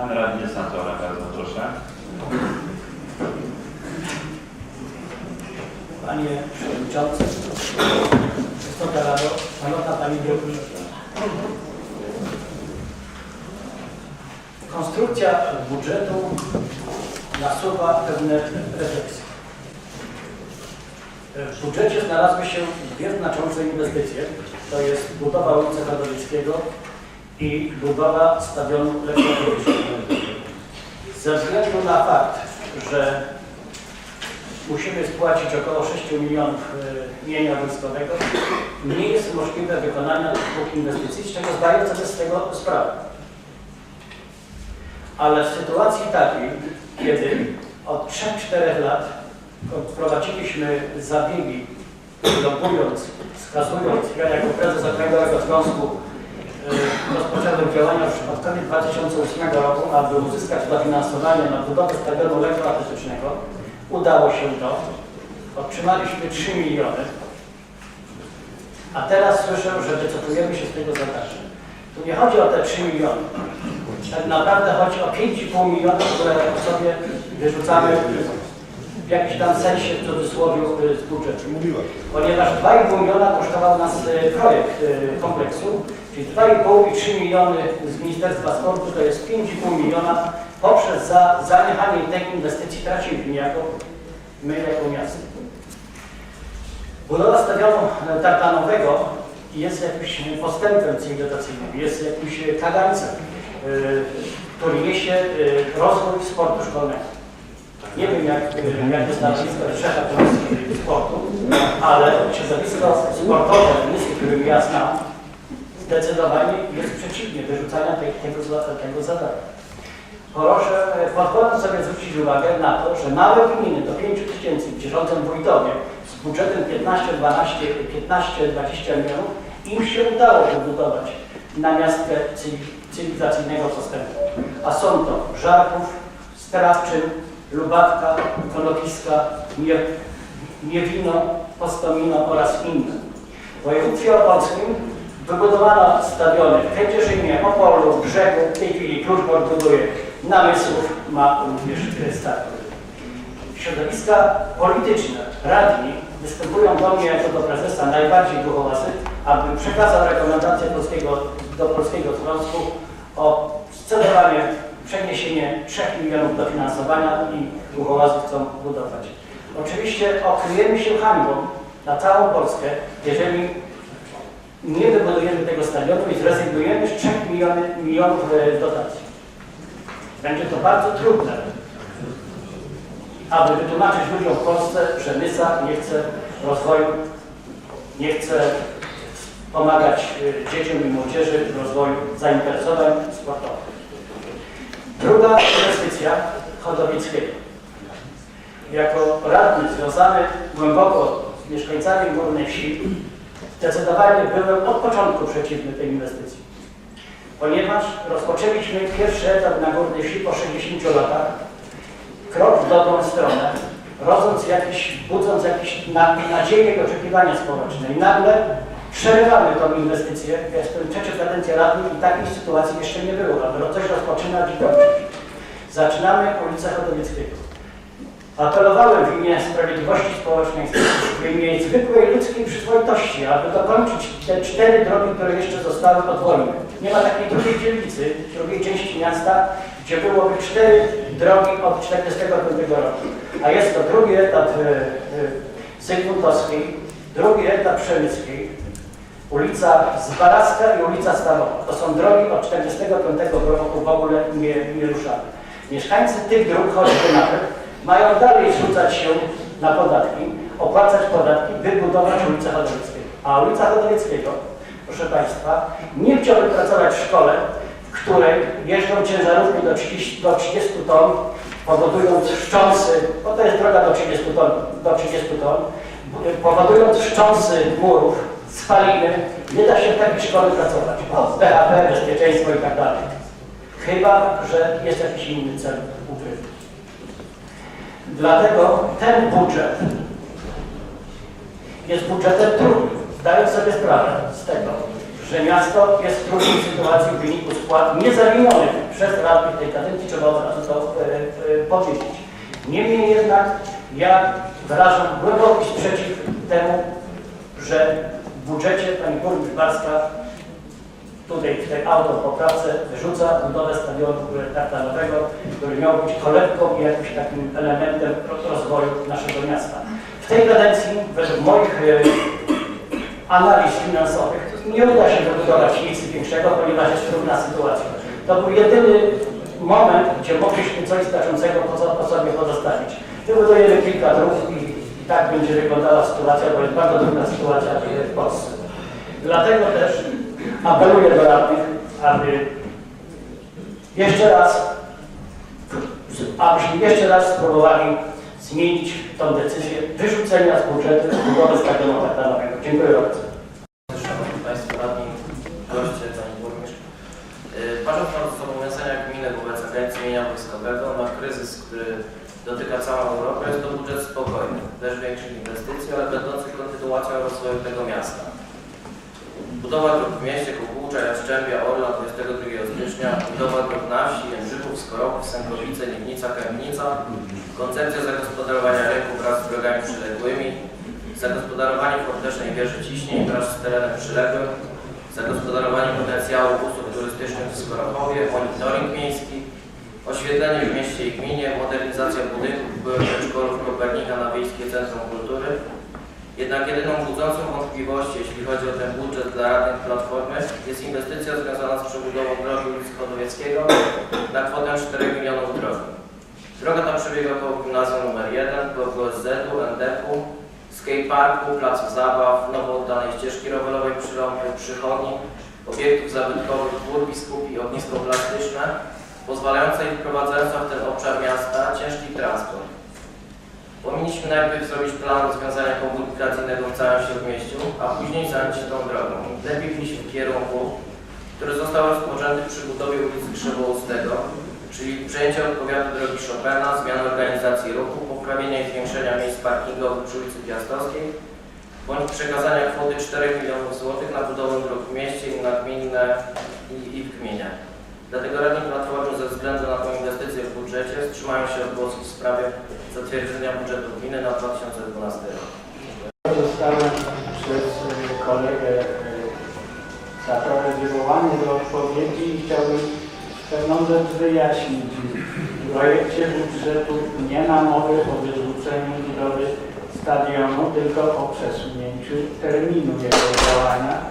Pan radny Satora, bardzo proszę. Panie Przewodniczący, Wysoka Rado, Szanowna Pani Biurownicza. Konstrukcja budżetu nasuwa pewne refleksje. W budżecie znalazły się dwie znaczące inwestycje. To jest budowa ulicy Chodowickiego i budowa stadionu Lechowickiego. Ze względu na fakt, że musimy spłacić około 6 milionów e, mienia wojskowego, nie jest możliwe wykonanie dwóch inwestycji, z czego zdaję sobie z tego sprawę. Ale w sytuacji takiej, kiedy od 3-4 lat prowadziliśmy zabiegi, lobując, wskazując, ja jako prezes Okręgowego Związku e, rozpocząłem działania pod koniec 2008 roku, aby uzyskać dofinansowanie na budowę stadionu lekkoatletycznego. Udało się to. Otrzymaliśmy 3 miliony. A teraz słyszę, że wycofujemy się z tego zadania. Tu nie chodzi o te 3 miliony. Tak naprawdę chodzi o 5,5 milionów, które sobie wyrzucamy w jakimś tam sensie, w cudzysłowie, y, z budżetu. Ponieważ 2,5 miliona kosztował nas y, projekt y, kompleksu, czyli 2,5 i 3 miliony z Ministerstwa Sportu to jest 5,5 miliona poprzez za, zaniechanie tej inwestycji tracimy niejako my jako miasto. Budowa stadionu e, tartanowego jest jakimś postępem cywilizacyjnym, jest jakimś kagańcem, y, który niesie y, rozwój sportu szkolnego. Nie wiem, jak, y, jak jest stanowisko szefa Komisji Sportu, ale środowisko sportowe, misji, którym ja znam, zdecydowanie jest przeciwnie wyrzucania tej, tego, tego zadania. Proszę, e, pozwolę sobie zwrócić uwagę na to, że małe gminy do 5 tysięcy, gdzie rządzą wójtowie, z budżetem 15, 12, 15, 20 milionów, im się udało wybudować na miastkę cywi- cywilizacyjnego postępu. A są to Żarków, Strawczyn, Lubawka, Konopiska, Nie, Niewino, Postomino oraz inne. W województwie opolskim wybudowano stadiony w Kędzierzynie, Opolu, Brzegu, w tej chwili Kluczbork buduje, Namysłów ma również e, stadion. Środowiska polityczne, radni występują do mnie jako do prezesa najbardziej duchowasy, abym przekazał rekomendację polskiego, do Polskiego Związku o scedowanie, przeniesienie 3 milionów dofinansowania i duchowasy chcą budować. Oczywiście okryjemy się hańbą na całą Polskę, jeżeli nie wybudujemy tego stadionu i zrezygnujemy z 3 miliony, milionów e, dotacji. Będzie to bardzo trudne, aby wytłumaczyć ludziom w Polsce, że Nysa nie chce rozwoju, nie chce pomagać y, dzieciom i młodzieży w rozwoju zainteresowań sportowych. Druga inwestycja Chodowickiego. Jako radny związany głęboko z mieszkańcami Górnej Wsi, zdecydowanie byłem od początku przeciwny tej inwestycji. Ponieważ rozpoczęliśmy pierwszy etap na Górnej Wsi po 60 latach, krok w dobrą stronę, rodząc jakiś, budząc jakieś na, nadzieje i oczekiwania społeczne. I nagle przerywamy tą inwestycję. Ja jestem trzecią kadencję radny i takiej sytuacji jeszcze nie było, aby coś rozpoczynać i kończyć. Zaczynamy ulicę Chodowieckiego. Apelowałem w imię sprawiedliwości społecznej, w imię zwykłej ludzkiej przyzwoitości, aby dokończyć te cztery drogi, które jeszcze zostały od wojny. Nie ma takiej drugiej dzielnicy, drugiej części miasta, gdzie byłoby cztery drogi od 1945 roku. A jest to drugi etap e, Zygmuntowskiej, drugi etap Przemyckiej, ulica Zbaraska i ulica Stalowa. To są drogi od 1945 roku w ogóle nie, nie ruszane. Mieszkańcy tych dróg, choćby nawet, mają dalej zrzucać się na podatki, opłacać podatki, wybudować ulicę Chodowieckiego. A ulica Chodowieckiego, proszę Państwa, nie chciałbym pracować w szkole, w której jeżdżą ciężarówki do 30, do 30 ton, powodując wstrząsy, bo to jest droga do 30 ton, do 30 ton powodując wstrząsy murów, spaliny, nie da się w takiej szkole pracować. O, BHP, bezpieczeństwo i tak dalej. Chyba, że jest jakiś inny cel ukryty. Dlatego ten budżet jest budżetem trudnym. Zdaję sobie sprawę z tego, że miasto jest w trudnej sytuacji w wyniku spłat niezawinionych przez radnych tej kadencji, trzeba od razu to e, e, powiedzieć. Niemniej jednak ja wyrażam głęboki sprzeciw temu, że w budżecie pani burmistrz Barska tutaj w tej autopoprawce wyrzuca budowę stadionu tartanowego, który miał być kolebką i jakimś takim elementem ro- rozwoju naszego miasta. W tej kadencji, według moich e, analiz finansowych, nie uda się wybudować nic większego, ponieważ jest trudna sytuacja. To był jedyny moment, gdzie mogliśmy coś znaczącego po, po sobie pozostawić. Wybudujemy kilka dróg i tak będzie wyglądała sytuacja, bo jest bardzo trudna sytuacja w Polsce. Dlatego też apeluję do radnych, aby jeszcze raz, abyśmy jeszcze raz spróbowali zmienić tą decyzję wyrzucenia z budżetu budowy stadionu tartanowego. Dziękuję bardzo. Szanowni Państwo Radni, goście, Pani Burmistrz. Yy, Patrząc na zobowiązania gminy wobec Agencji Mienia Wojskowego na kryzys, który dotyka całą Europę, jest to budżet spokojny, bez większych inwestycji, ale będący kontynuacją rozwoju tego miasta. Budowa dróg w mieście Kukułcza, Jastrzębia, Orla 22 stycznia, budowa dróg na wsi, Jędrzybów, Skorowów, Sękowice, Niewnica, Kępnica, koncepcja zagospodarowania rynku wraz z drogami przyległymi, zagospodarowanie fortecznej wieży ciśnień wraz z terenem przyległym, zagospodarowanie potencjału usług turystycznych w Skorochowie, monitoring miejski, oświetlenie w mieście i gminie, modernizacja budynków byłych przedszkolów Kopernika na Wiejskie Centrum Kultury. Jednak jedyną budzącą wątpliwość, jeśli chodzi o ten budżet dla radnych Platformy, jest inwestycja związana z przebudową drogi ulicy na kwotę 4 milionów drogi. Droga ta przebiega koło gimnazjum nr 1, koło GSZ-u, NDP-u, skateparku, placu zabaw, nowo oddanej ścieżki rowerowej przyrąby, przychodni, obiektów zabytkowych, dwór biskup i ognisko plastyczne, pozwalające i wprowadzające w ten obszar miasta ciężki transport. Powinniśmy najpierw zrobić plan rozwiązania komunikacyjnego w całym Śródmieściu, a później zająć się tą drogą. Lepiej iść w kierunku, który został rozpoczęty przy budowie ulicy Krzywoustego, czyli przejęcie od powiatu drogi Chopina, zmiana organizacji ruchu, poprawienia i zwiększenia miejsc parkingowych przy ulicy Piastowskiej, bądź przekazania kwoty 4 milionów złotych na budowę dróg w mieście i na gminne i, i w gminie. Dlatego radni Platformy ze względu na tę inwestycję w budżecie wstrzymają się od głosu w sprawie zatwierdzenia budżetu gminy na 2012 rok. Zostałem przez e, kolegę e, Satorę wywołany do odpowiedzi i chciałbym pewną rzecz wyjaśnić. W projekcie budżetu nie ma mowy o wyrzuceniu budowy stadionu, tylko o przesunięciu terminu jego działania.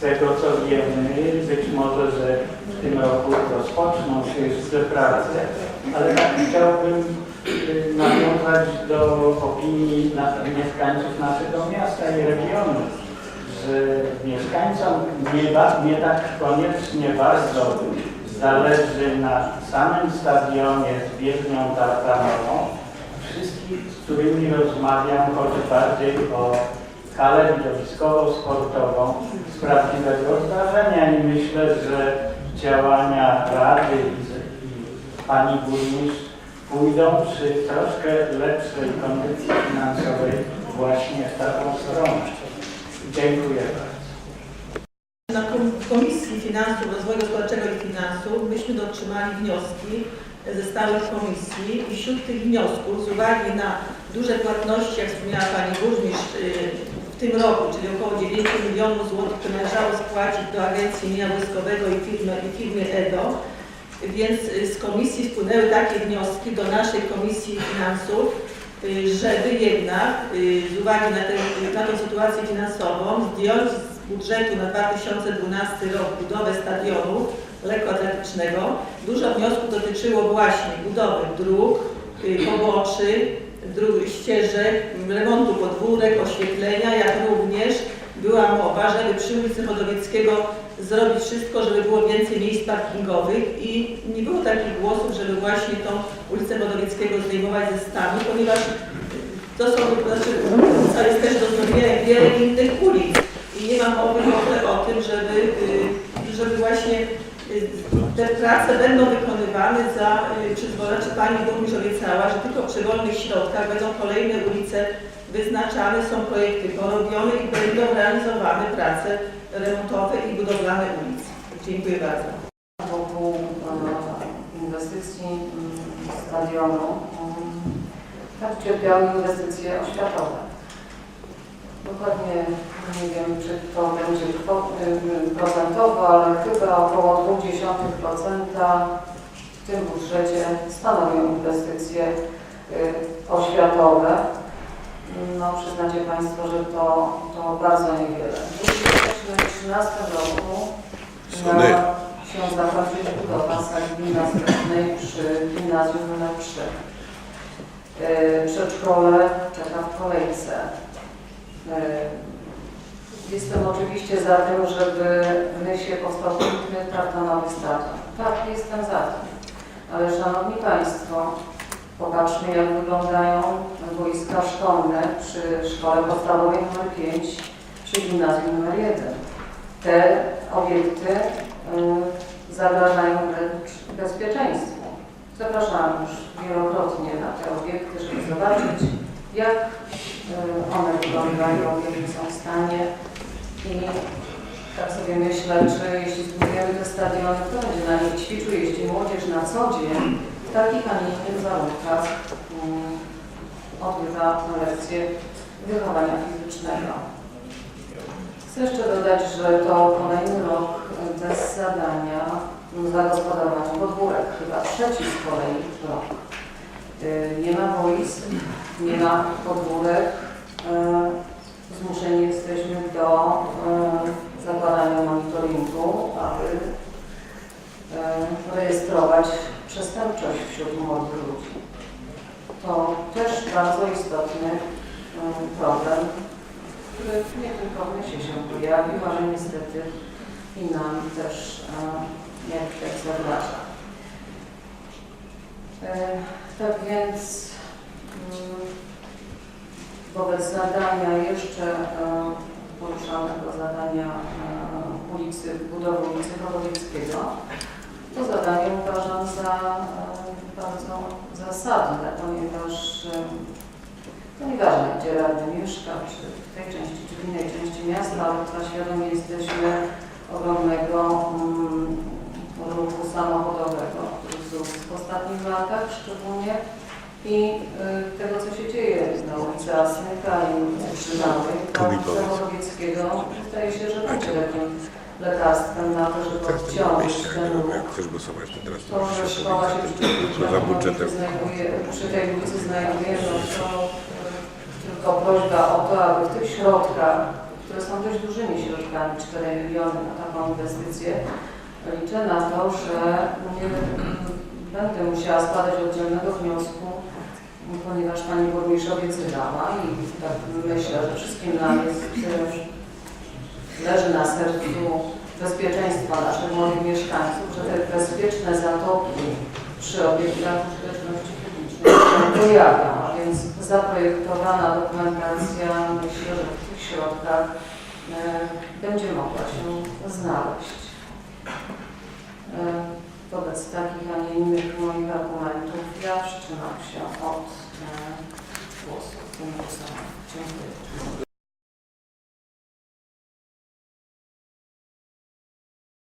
Z tego co wiemy, być może, że w tym roku rozpoczną się już prace, ale tak chciałbym y, nawiązać do opinii mieszkańców naszego miasta i regionu, że mieszkańcom nie, ba, nie tak koniecznie bardzo zależy na samym stadionie z bieżnią tartanową. Wszystkich, z którymi rozmawiam, chodzi bardziej o halę widowiskowo-sportową prawdziwego zdarzenia i myślę, że działania Rady i, Pani Burmistrz pójdą przy troszkę lepszej kondycji finansowej właśnie w taką stronę. Dziękuję bardzo. Na kom- Komisji Finansów, Rozwoju Gospodarczego i Finansów myśmy dotrzymali wnioski ze stałych komisji i wśród tych wniosków z uwagi na duże płatności, jak wspomniała Pani Burmistrz, y, tym roku, czyli około 9 milionów złotych, które należało spłacić do Agencji Mienia Wojskowego i firmy, i firmy EDO, więc y, z komisji spłynęły takie wnioski do naszej Komisji Finansów, y, żeby jednak y, z uwagi na, tę na tą sytuację finansową zdjąć z budżetu na 2012 rok budowę stadionu lekkoatletycznego. Dużo wniosków dotyczyło właśnie budowy dróg, poboczy, ścieżek, remontu podwórek, oświetlenia, jak również była mowa, żeby przy ulicy Chodowieckiego zrobić wszystko, żeby było więcej miejsc parkingowych i nie było takich głosów, żeby właśnie tą ulicę Chodowieckiego zdejmować ze stanu, ponieważ to są, znaczy ulica jest też do zrobienia wiele innych ulic. I nie ma mowy w ogóle o tym, żeby, y, żeby właśnie y, te prace będą wykonywane za y, przyzwolenia, czy Pani Burmistrz obiecała, że tylko przy wolnych środkach będą kolejne ulice wyznaczane, są projekty porobione i będą realizowane prace remontowe i budowlane ulic. Dziękuję bardzo. wokół e, inwestycji mm, stadionu mm, tak cierpiały inwestycje oświatowe. Dokładnie nie wiem, czy to będzie y, y, procentowo, ale chyba około 0,2% w tym budżecie stanowią inwestycje y, oświatowe. No przyznacie Państwo, że to, to bardzo niewiele. W 2013 roku miała się zakończyć budowa sali gimnastycznej przy gimnazjum nr 3. Yy, Przedszkole czeka w kolejce. Yy, Jestem oczywiście za tym, żeby w Nysie powstał piękny tartanowy stadion. Tak, jestem za tym. Ale Szanowni Państwo, popatrzmy jak wyglądają boiska szkolne przy szkole podstawowej nr 5, przy gimnazjum nr 1. Te obiekty y, zagrażają wręcz bezpieczeństwu. Zapraszałam już wielokrotnie na te obiekty, żeby zobaczyć, jak one wyglądają, w jakim są stanie. I tak sobie myślę, czy jeśli zbudujemy te stadiony, kto będzie na nich ćwiczył, jeśli młodzież na co dzień w takich, a nie innych warunkach mm, odbywa lekcje wychowania fizycznego. Chcę jeszcze dodać, że to kolejny rok bez zadania zagospodarowania podwórek, chyba trzeci z kolei rok. Y, Nie ma boisk, nie ma podwórek. Y, Zmuszeni jesteśmy do y, zakładania monitoringu, aby rejestrować przestępczość wśród młodych ludzi. To też bardzo istotny problem, który nie tylko w Nysie się pojawił, ale niestety i nam też e, jak tak zagraża. E, tak więc mm, wobec zadania jeszcze e, poruszanego zadania e, ulicy, budowy ulicy Chodowieckiego, to zadanie uważam za bardzo zasadne, ponieważ to nieważne, gdzie radny mieszka, czy w tej części, czy w innej części miasta, ale chyba świadomi jesteśmy ogromnego mm, ruchu samochodowego, wzrósł w ostatnich latach szczególnie i y, tego, co się dzieje na ulicy Asnyka i ulicy to Komikowiec. Chodowieckiego wydaje się, że będzie takim lekarstwem na to, żeby Teraz to nie odciążyć wyjście, ten ruch. jak chcesz głosować, to teraz To, to że musisz szkoła się przy, za budżetem? znajduje, przy tej ulicy znajduje, no to y, tylko prośba o to, aby w tych środkach, które są dość dużymi środkami, 4 miliony na taką inwestycję, liczę na to, że nie będę musiała składać oddzielnego wniosku, ponieważ Pani Burmistrz obiecywała i tak myślę, że wszystkim nam jest, y, leży na sercu bezpieczeństwa naszych młodych mieszkańców, że te bezpieczne zatoki przy obiektach użyteczności publicznej się pojawią, a więc zaprojektowana dokumentacja myślę, że w tych środkach e, będzie mogła się znaleźć. E, wobec takich, a nie innych moich argumentów ja wstrzymam się od e, głosu w tym. Dziękuję.